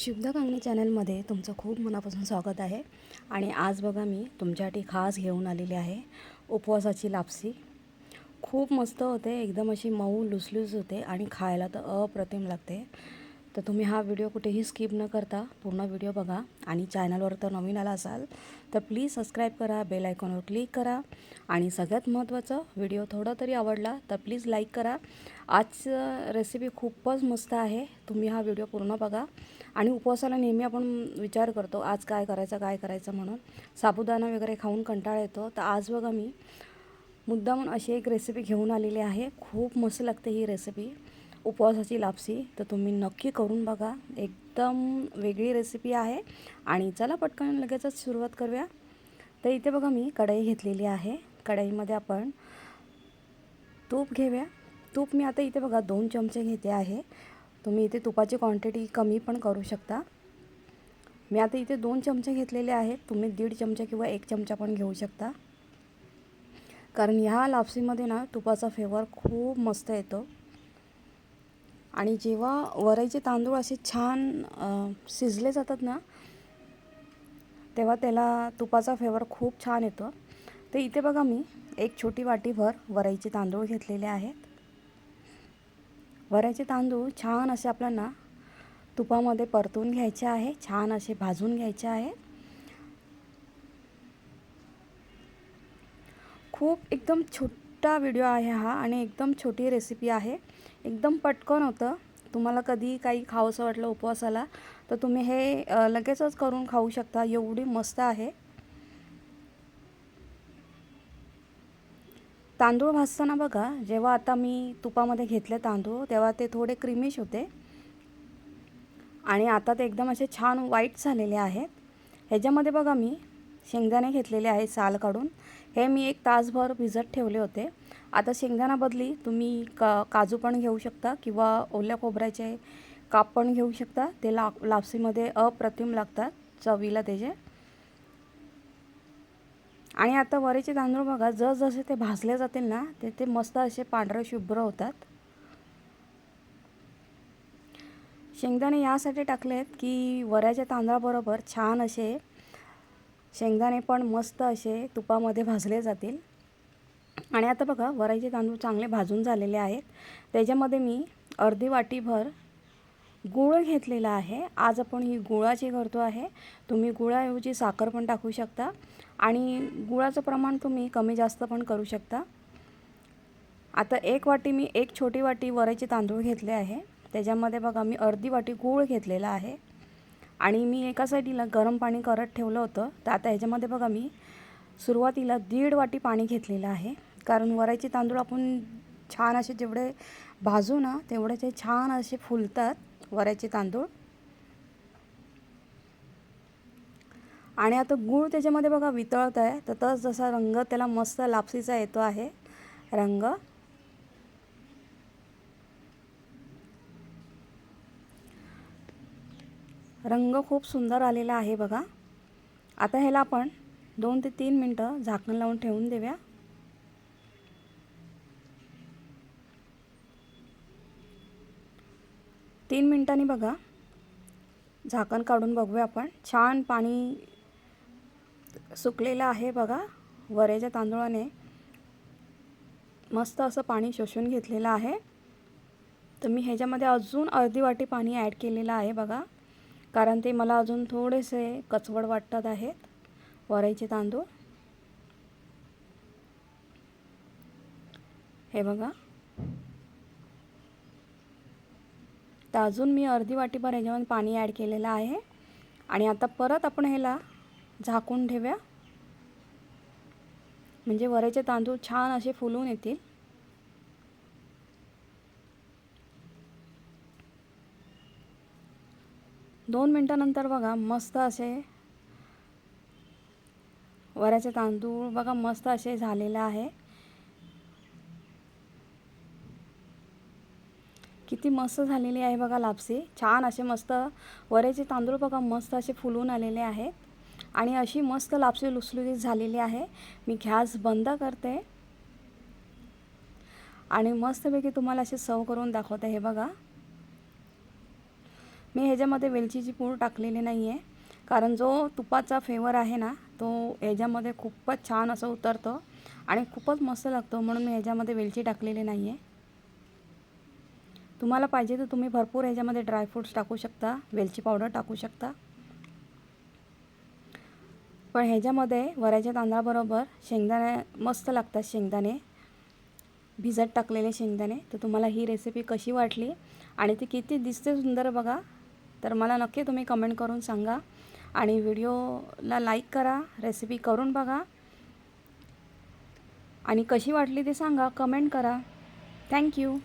शुभदा कांगणे चॅनलमध्ये तुमचं खूप मनापासून स्वागत आहे. आणि आज बघा मी तुमच्यासाठी खास घेऊन आलेली आहे उपवासाची लापसी. खूप मस्त होते एकदम अशी मऊ लुसलुस होते आणि खायला तर अप्रतिम लागते. तर तुम्ही हा व्हिडिओ कुठेही स्किप न करता पूर्ण व्हिडिओ बघा आणि चॅनलवर तर नवीन आला असाल तर प्लीज सबस्क्राईब करा बेल आयकॉनवर क्लिक करा आणि सगळ्यात महत्त्वाचं व्हिडिओ थोडा तरी आवडला तर प्लीज लाईक करा. आज रेसिपी खूपच मस्त आहे तुम्ही हा व्हिडिओ पूर्ण बघा. आणि उपवासाला नेहमी आपण विचार करतो आज काय करायचं काय करायचं म्हणून. साबुदाणा वगैरे खाऊन कंटाळा येतो. तर आज बघा मी मुद्दामून अशी एक रेसिपी घेऊन आलेली आहे. खूप मस्त लागते ही रेसिपी उपवासाची लापसी तर तुम्ही नक्की करून बघा. एकदम वेगळी रेसिपी आहे. आणि चला पटकन लगेचच सुरुवात करूया. तर इथे बघा मी कढई घेतलेली आहे. कढईमध्ये आपण तूप घेऊया. तूप मी आता इथे बघा दोन चमचे घेते आहे. तुम्ही इथे तुपाची क्वांटिटी कमी पण करू शकता. मी आता इथे दोन चमचे घेतलेले आहेत. तुम्ही दीड चमचा किंवा एक चमचा पण घेऊ शकता. कारण ह्या लापसीमध्ये ना तुपाचा फ्लेवर खूप मस्त येतो. आणि जेव्हा वरईचे तांदूळ असे छान शिजले जातात ना तेव्हा त्याला तुपाचा फ्लेवर खूप छान येतो. तर इथे बघा मी एक छोटी वाटीभर वरईचे तांदूळ घेतलेले आहेत. वऱ्याचे तांदूळ छान असे आपल्याला तुपामध्ये परतून घ्यायचे आहे. छान असे भाजून घ्यायचे आहे. खूप एकदम छोटा व्हिडिओ आहे हा आणि एकदम छोटी रेसिपी आहे. एकदम पटकन होतं. तुम्हाला कधी काही खावंसं वाटलं उपवासाला तर तुम्ही हे लगेचच करून खाऊ शकता. एवढी मस्त आहे. तांदूळ भाजताना बघा जेव्हा आता मी तुपामध्ये घेतले तांदूळ तेव्हा ते थोडे क्रिमिश होते. आणि आता ते एकदम असे छान वाईट झालेले आहेत. ह्याच्यामध्ये बघा मी शेंगदाणे घेतलेले आहे साल काढून. हे मी एक तासभर भिजत ठेवले होते. आता शेंगदाणा बदली तुम्ही का काजू पण घेऊ शकता किंवा ओल्या खोबऱ्याचे काप पण घेऊ शकता. ते ला लापसीमध्ये अप्रतिम लागतात चवीला त्याचे. आणि आता वरीचे तांदूळ बघा जसजसे ते भाजले जातील ना ते ते मस्त असे पांढरे शुभ्र होतात. शेंगदाणे यासाठी टाकले आहेत की वऱ्याच्या तांदळाबरोबर छान असे शेंगदाणे पण मस्त असे तुपामध्ये भाजले जातील. आणि आता बघा वऱ्याचे तांदूळ चांगले भाजून झालेले आहेत. त्याच्यामध्ये मी अर्धी वाटीभर गुळ घेतलेला आहे. आज आपण ही गुळाची करतो आहे. तुम्ही गुळाऐवजी साखर पण टाकू शकता आणि गुळाचं प्रमाण तुम्ही कमी जास्त पण करू शकता. आता एक वाटी मी एक छोटी वाटी वरायचे तांदूळ घेतले आहे. त्याच्यामध्ये बघा मी अर्धी वाटी गूळ घेतलेला आहे. आणि मी एका साईडीला गरम पाणी करत ठेवलं होतं. तर आता ह्याच्यामध्ये बघा मी सुरुवातीला दीड वाटी पाणी घेतलेलं आहे. कारण वरायचे तांदूळ आपण छान असे जेवढे भाजू ना तेवढे ते छान असे फुलतात. वऱ्याचे तांदूळ. आणि आता गूळ त्याच्यामध्ये बघा वितळत आहे. तर तस जसा रंग त्याला मस्त लापसीचा येतो आहे. रंग. रंग खूप सुंदर आलेला आहे बघा. आता ह्याला आपण दोन ते तीन मिनटं झाकण लावून ठेवून देऊया. तीन मिनटांनी बघा. झाकण काढून बघूया आपण. छान पाणी सुकलेलं आहे बघा वरेच्या तांदूळाने. मस्त असं पाणी शोषून घेतलेलं आहे. तर मी ह्याच्यामध्ये अजून अर्धी वाटी पाणी ॲड केलेलं आहे बघा. कारण ते मला अजून थोडेसे कचवड वाटतात आहेत वरायचे तांदूळ. हे बघा. तर अजून मी अर्धी वाटीभर ह्याच्यामध्ये पाणी ॲड केलेलं आहे. आणि आता परत आपण ह्याला झाकून ठेवूया. म्हणजे वरेचे तांदूळ छान असे फुलून येतील. दोन मिनटानंतर बघा मस्त असे वऱ्याचे तांदूळ बघा मस्त असे झालेलं आहे. किती मस्त झालेली आहे बघा लापसी. छान असे मस्त वऱ्याचे तांदूळ बघा मस्त असे फुलून आलेले आहेत. आणि अशी मस्त लापसी लुसलुसीत झालेली आहे. मी गॅस बंद करते. आणि मस्तपैकी तुम्हाला असे सर्व करून दाखवते हे बघा. मी ह्याच्यामध्ये वेलचीची पूड टाकलेली नाही आहे कारण जो तुपाचा फ्लेवर आहे ना तो ह्याच्यामध्ये खूपच छान असं उतरतं आणि खूपच मस्त लागतं म्हणून मी ह्याच्यामध्ये वेलची टाकलेली नाही आहे तुम्हाला पाहिजे तर तुम्ही भरपूर ह्याच्यामध्ये ड्रायफ्रूट्स टाकू शकता वेलची पावडर टाकू शकता. पण ह्याच्यामध्ये वऱ्याच्या तांदळाबरोबर शेंगदाणे मस्त लागतात शेंगदाणे. भिजत टाकलेले शेंगदाणे. तर तुम्हाला ही रेसिपी कशी वाटली आणि ती किती दिसते सुंदर बघा. तर मला नक्की तुम्ही कमेंट करून सांगा. आणि व्हिडिओला लाईक करा रेसिपी करून बघा. आणि कशी वाटली ते सांगा कमेंट करा. थँक्यू